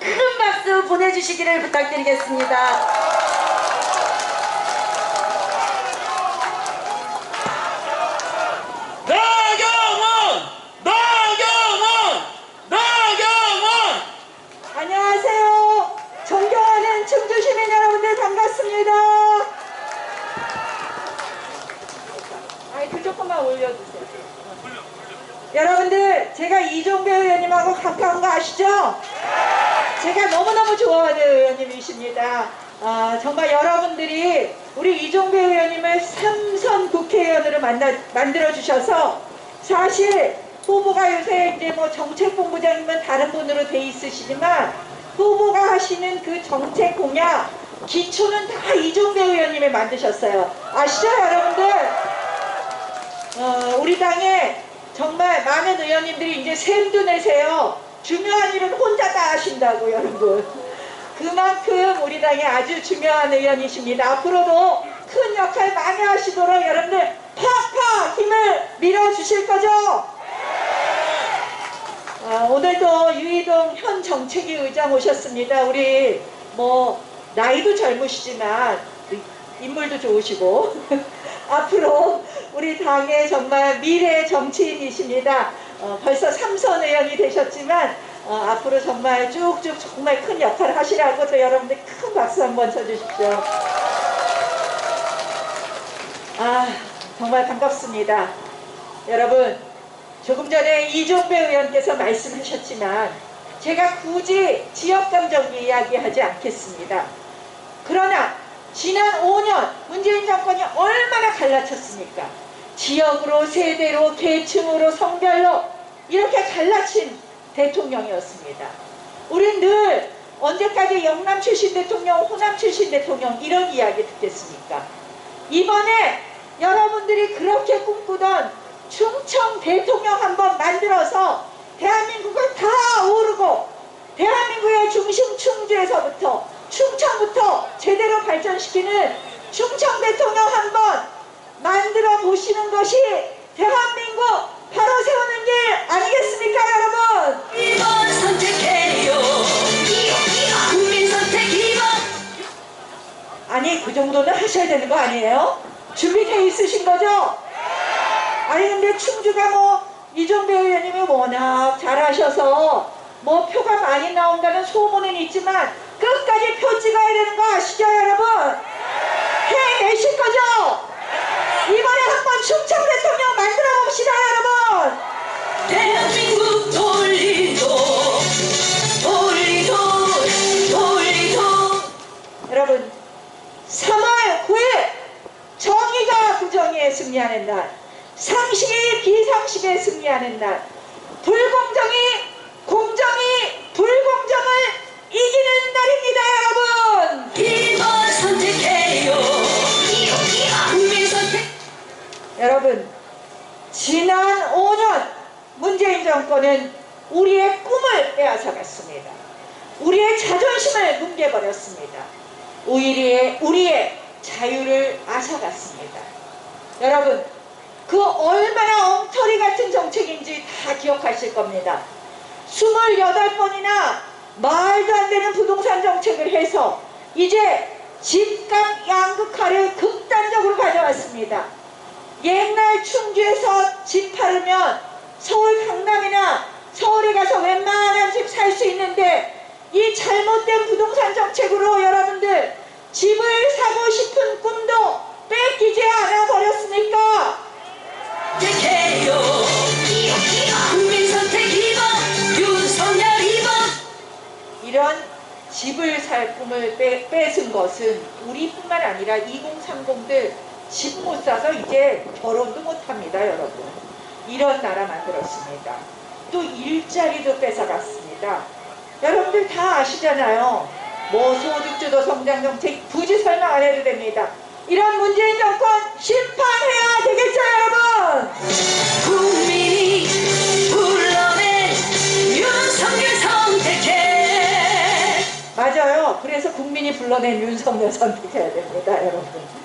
큰 박수 보내주시기를 부탁드리겠습니다. 나경원! 나경원! 나경원! 안녕하세요. 존경하는 충주 시민 여러분들 반갑습니다. 아이그 조금만 올려주세요. 여러분들 제가 이종배 의원님하고 가까운 거 아시죠? 제가 너무너무 좋아하는 의원님이십니다. 아, 정말 여러분들이 우리 이종배 의원님을 삼선 국회의원으로 만나, 만들어주셔서 사실 후보가 요새 이제 뭐 정책본부장님은 다른 분으로 돼 있으시지만 후보가 하시는 그 정책 공약 기초는 다 이종배 의원님이 만드셨어요. 아시죠 여러분들? 어, 우리 당에 정말 많은 의원님들이 이제 샘도 내세요. 중요한 일은 혼자 다 하신다고 여러분. 그만큼 우리 당에 아주 중요한 의원이십니다. 앞으로도 큰 역할 많이 하시도록 여러분들 팍팍 힘을 밀어주실 거죠? 아, 오늘도 유이동 현 정책위 의장 오셨습니다. 우리 뭐 나이도 젊으시지만 인물도 좋으시고 앞으로 우리 당의 정말 미래 정치인이십니다. 어, 벌써 삼선 의원이 되셨지만 어, 앞으로 정말 쭉쭉 정말 큰 역할을 하시라고 또 여러분들 큰 박수 한번 쳐주십시오. 아 정말 반갑습니다. 여러분 조금 전에 이종배 의원께서 말씀하셨지만 제가 굳이 지역감정 이야기하지 않겠습니다. 그러나 지난 5년 문재인 정권이 얼마나 갈라쳤습니까? 지역으로, 세대로, 계층으로, 성별로 이렇게 갈라친 대통령이었습니다. 우린 늘 언제까지 영남 출신 대통령, 호남 출신 대통령 이런 이야기 듣겠습니까? 이번에 여러분들이 그렇게 꿈꾸던 충청 대통령 한번 만들어서 대한민국을 다 오르고 대한민국의 중심 충주에서부터 충청부터 제대로 발전시키는 충청 대통령 한번 만들어 보시는 것이 대한민국 바로 세우는 길 아니겠습니까 여러분? 2번 선택해요 국민 선택 2번 아니 그 정도는 하셔야 되는 거 아니에요? 준비돼 있으신 거죠? 아니 근데 충주가 뭐 이종배 의원님이 워낙 잘하셔서 뭐 표가 많이 나온다는 소문은 있지만 끝까지 표 찍어야 되는 거 아시죠 여러분? 해내실 거죠? 충청 대통령 만들어 봅시다 여러분! 대한민국 돌리도 돌리도 돌리도 여러분 3월 9일 정의가 부정의에 승리하는 날 상식이 비상식에 승리하는 날 지난 5년 문재인 정권은 우리의 꿈을 빼앗아갔습니다. 우리의 자존심을 뭉개버렸습니다. 우리의, 우리의 자유를 앗아갔습니다. 여러분 그 얼마나 엉터리 같은 정책인지 다 기억하실 겁니다. 28번이나 말도 안 되는 부동산 정책을 해서 이제 집값 양극화를 극단적으로 가져왔습니다 옛날 충주에서 집 팔으면 서울 강남이나 서울에 가서 웬만한 집 살 수 있는데 이 잘못된 부동산 정책으로 여러분들 집을 사고 싶은 꿈도 뺏기지 않아 버렸습니까? 선택해요 국민 선택 2번 윤석열 2번 이런 집을 살 꿈을 빼, 뺏은 것은 우리뿐만 아니라 2030들 집 못 사서 이제 결혼도 못 합니다, 여러분. 이런 나라 만들었습니다. 또 일자리도 뺏어갔습니다. 여러분들 다 아시잖아요. 뭐 소득주도 성장 정책 굳이 설명 안 해도 됩니다. 이런 문재인 정권 심판해야 되겠죠, 여러분? 국민이 불러낸 윤석열 선택해 맞아요. 그래서 국민이 불러낸 윤석열 선택해야 됩니다, 여러분.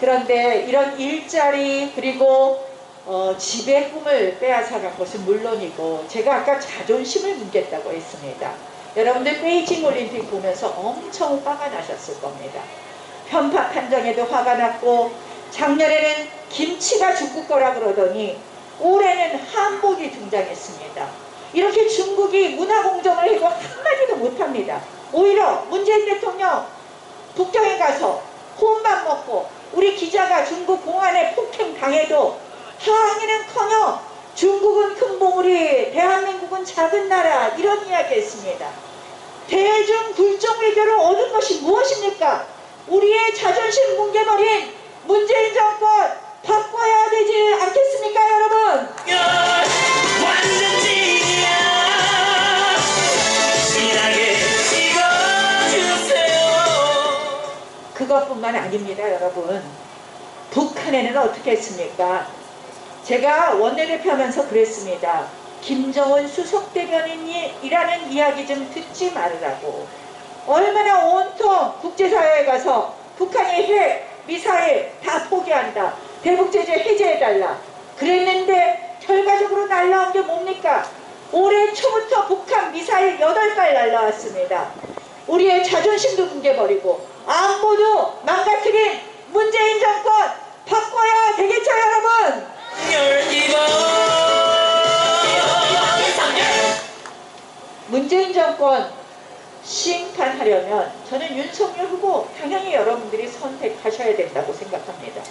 그런데 이런 일자리 그리고 어, 집의 꿈을 빼앗아간 것은 물론이고 제가 아까 자존심을 뭉갰다고 했습니다. 여러분들 베이징 올림픽 보면서 엄청 화가 나셨을 겁니다. 편파 판정에도 화가 났고 작년에는 김치가 중국 거라 그러더니 올해는 한복이 등장했습니다. 이렇게 중국이 문화 공정을 해도 한마디도 못합니다. 오히려 문재인 대통령 북경에 가서 혼밥 먹고 우리 기자가 중국 공안에 폭행 당해도 항의는커녕 중국은 큰 봉우리, 대한민국은 작은 나라 이런 이야기 했습니다. 대중 굴종 외교를 얻은 것이 무엇입니까? 우리의 자존심 뭉개버린 문재인 정권 바꿔야 되지 않겠습니까 여러분? 그것뿐만 아닙니다 여러분. 북한에는 어떻게 했습니까? 제가 원내대표 하면서 그랬습니다. 김정은 수석대변인이라는 이야기 좀 듣지 말으라고. 얼마나 온통 국제사회에 가서 북한이 핵, 미사일 다 포기한다. 대북제재 해제해달라. 그랬는데 결과적으로 날라온 게 뭡니까? 올해 초부터 북한 미사일 8발 날라왔습니다. 우리의 자존심도 뭉개버리고 안보도 망가뜨린 문재인 정권 바꿔야 되겠죠 여러분? 문재인 정권 심판하려면 저는 윤석열 후보 당연히 여러분들이 선택하셔야 된다고 생각합니다.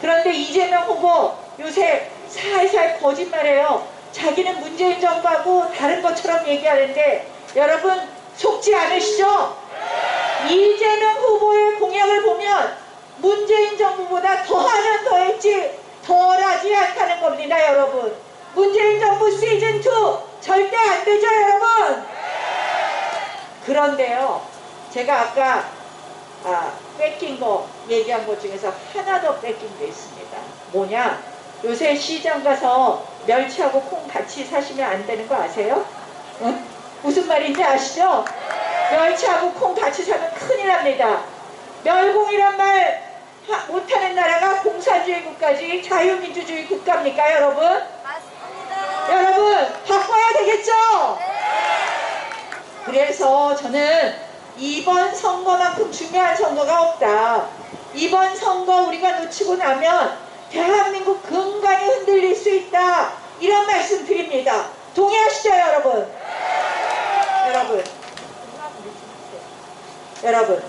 그런데 이재명 후보 요새 살살 거짓말해요. 자기는 문재인 정부하고 다른 것처럼 얘기하는데 여러분 속지 않으시죠? 이재 공약을 보면 문재인 정부보다 더하면 더했지 덜하지 않다는 겁니다 여러분 문재인 정부 시즌2 절대 안 되죠 여러분 그런데요 제가 아까 아, 뺏긴 거 얘기한 것 중에서 하나 더 뺏긴 게 있습니다 뭐냐 요새 시장 가서 멸치하고 콩 같이 사시면 안 되는 거 아세요? 응? 무슨 말인지 아시죠? 멸치하고 콩 같이 사면 큰일 납니다. 멸공이란 말 하- 못하는 나라가 공산주의 국가지 자유민주주의 국가입니까 여러분? 맞습니다. 여러분 바꿔야 되겠죠? 그래서 저는 이번 선거만큼 중요한 선거가 없다. 이번 선거 우리가 놓치고 나면 대한민국 근간이 흔들릴 수 있다. 이런 말씀 드립니다. 동의하시죠 여러분? 여러분 여러분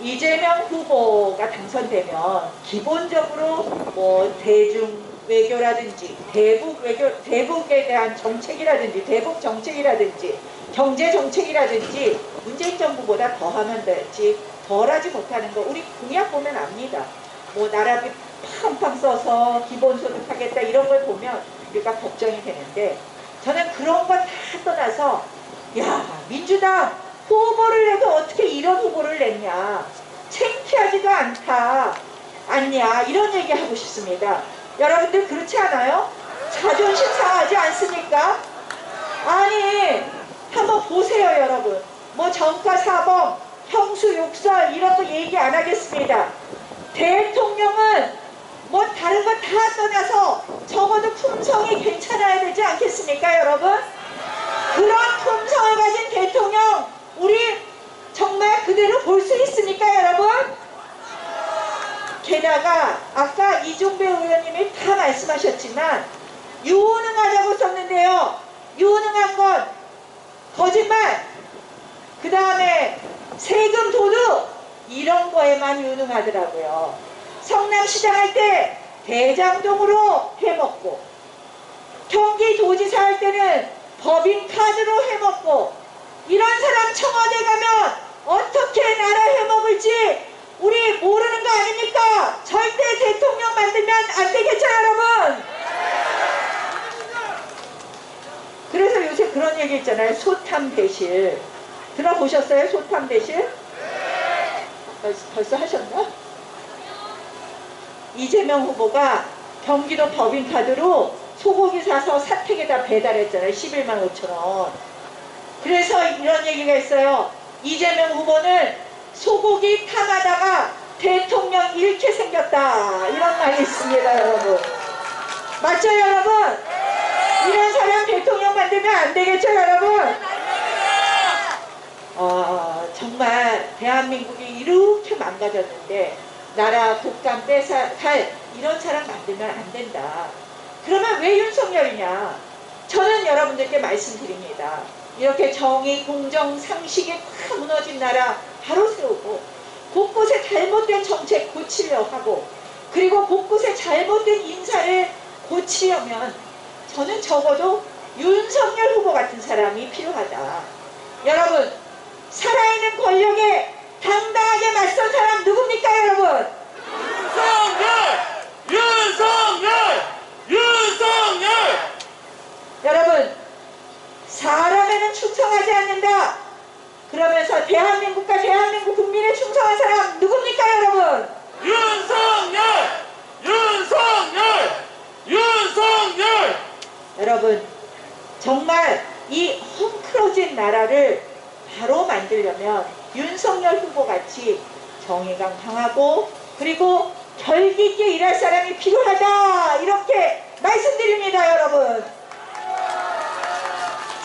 이재명 후보가 당선되면 기본적으로 뭐 대중 외교라든지 대북 외교 대북에 대한 정책이라든지 대북 정책이라든지 경제 정책이라든지 문재인 정부보다 더하면 되지 덜하지 못하는 거 우리 공약 보면 압니다. 뭐 나라비 팡팡 써서 기본소득 하겠다 이런 걸 보면 우리가 걱정이 되는데 저는 그런 건다 떠나서 야 민주당 후보를 내도 어떻게 이런 후보를 냈냐 창피하지도 않다 않냐 이런 얘기 하고 싶습니다 여러분들 그렇지 않아요? 자존심 상하지 않습니까? 아니 한번 보세요 여러분 뭐 정가사범 형수 욕설 이런 거 얘기 안 하겠습니다 대통령은 뭐 다른 거 다 떠나서 적어도 품성이 괜찮아야 되지 않겠습니까 여러분? 그런 품성을 가진 대통령 우리 정말 그대로 볼 수 있습니까 여러분? 게다가 아까 이종배 의원님이 다 말씀하셨지만 유능하다고 썼는데요. 유능한 건 거짓말. 그 다음에 세금 도둑. 이런 거에만 유능하더라고요. 성남시장 할 때 대장동으로 해먹고 경기도지사 할 때는 법인카드로 해먹고 이런 사람 청와대 가면 어떻게 나라 해먹을지 우리 모르는 거 아닙니까? 절대 대통령 만들면 안 되겠죠 여러분? 그래서 요새 그런 얘기 있잖아요 소탐 대실 들어보셨어요 소탐 대실? 벌써, 벌써 하셨나? 이재명 후보가 경기도 법인카드로 소고기 사서 사택에다 배달했잖아요. 11만 5천 원. 그래서 이런 얘기가 있어요. 이재명 후보는 소고기 탕하다가 대통령 잃게 생겼다. 이런 말이 있습니다 여러분. 맞죠 여러분? 이런 사람 대통령 만들면 안 되겠죠 여러분? 어, 정말 대한민국이 이렇게 망가졌는데 나라 국감 빼살 이런 사람 만들면 안 된다. 그러면 왜 윤석열이냐? 저는 여러분들께 말씀드립니다. 이렇게 정의, 공정, 상식이 다 무너진 나라 바로 세우고 곳곳에 잘못된 정책 고치려 하고 그리고 곳곳에 잘못된 인사를 고치려면 저는 적어도 윤석열 후보 같은 사람이 필요하다. 여러분, 살아있는 권력에 당당하게 맞선 사람 누굽니까, 여러분? 윤석열! 윤석열! 윤석열! 여러분, 사람에는 충성하지 않는다. 대한민국과 대한민국 국민에 충성한 사람 누굽니까, 여러분? 윤석열! 윤석열! 윤석열! 여러분, 정말 이 헝클어진 나라를 바로 만들려면 윤석열 후보 같이 정의감 강하고 그리고 결기 있게 일할 사람이 필요하다. 이렇게 말씀드립니다, 여러분.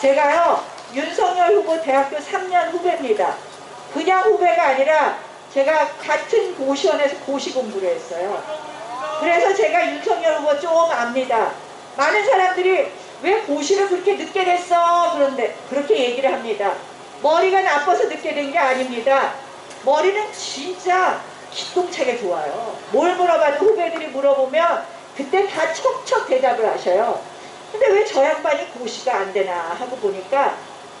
제가요, 윤석열 후보 대학교 3년 후배입니다. 그냥 후배가 아니라 제가 같은 고시원에서 고시 공부를 했어요. 그래서 제가 윤석열 후보 좀 압니다. 많은 사람들이 왜 고시를 그렇게 늦게 냈어? 그런데 그렇게 얘기를 합니다. 머리가 나빠서 늦게 된 게 아닙니다. 머리는 진짜 기똥차게 좋아요. 뭘 물어봐도 후배들이 물어보면 그때 다 척척 대답을 하셔요. 근데 왜 저 양반이 고시가 안 되나 하고 보니까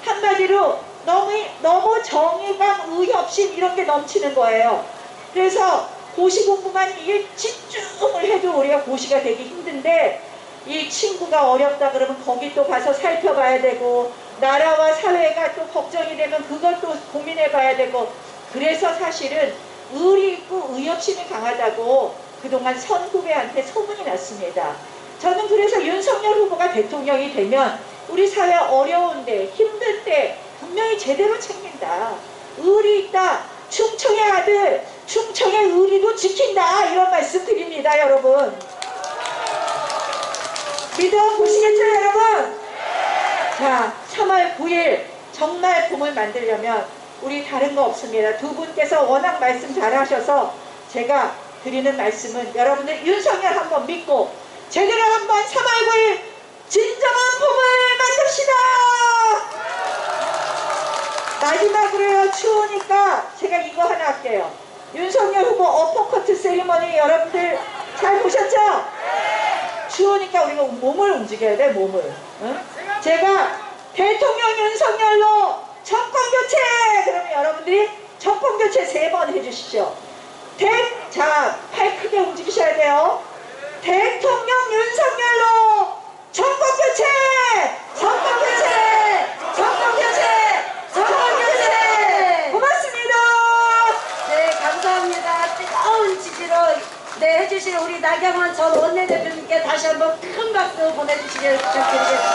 한마디로 너무 너무 정의감, 의협심 이런 게 넘치는 거예요. 그래서 고시 공부만 이게 집중을 해도 우리가 고시가 되기 힘든데 이 친구가 어렵다 그러면 거기 또 가서 살펴봐야 되고 나라와 사회가 또 걱정이 되면 그것도 고민해 봐야 되고 그래서 사실은 의리 있고 의협심이 강하다고 그동안 선 후배한테 소문이 났습니다. 저는 그래서 윤석열 후보가 대통령이 되면 우리 사회 어려운데 힘들 때 분명히 제대로 챙긴다. 의리 있다. 충청의 아들, 충청의 의리도 지킨다. 이런 말씀 드립니다, 여러분. 믿어보시겠죠, 여러분? 자, 3월 9일 정말 봄을 만들려면 우리 다른 거 없습니다. 두 분께서 워낙 말씀 잘하셔서 제가 드리는 말씀은 여러분들 윤석열 한번 믿고 제대로 한번 3월 9일 진정한 봄을 만듭시다. 마지막으로요 추우니까 제가 이거 하나 할게요. 윤석열 후보 어퍼커트 세리머니 여러분들 잘 보셨죠? 추우니까 우리가 몸을 움직여야 돼 몸을 응? 제가 대통령 윤석열로 정권교체 그러면 여러분들이 정권교체 세 번 해주십시오 대, 자, 팔 크게 움직이셔야 돼요 대통령 윤석열로 정권교체 정권교체 정권교체 정권교체 고맙습니다 네, 감사합니다. 뜨거운 지지로 네, 해주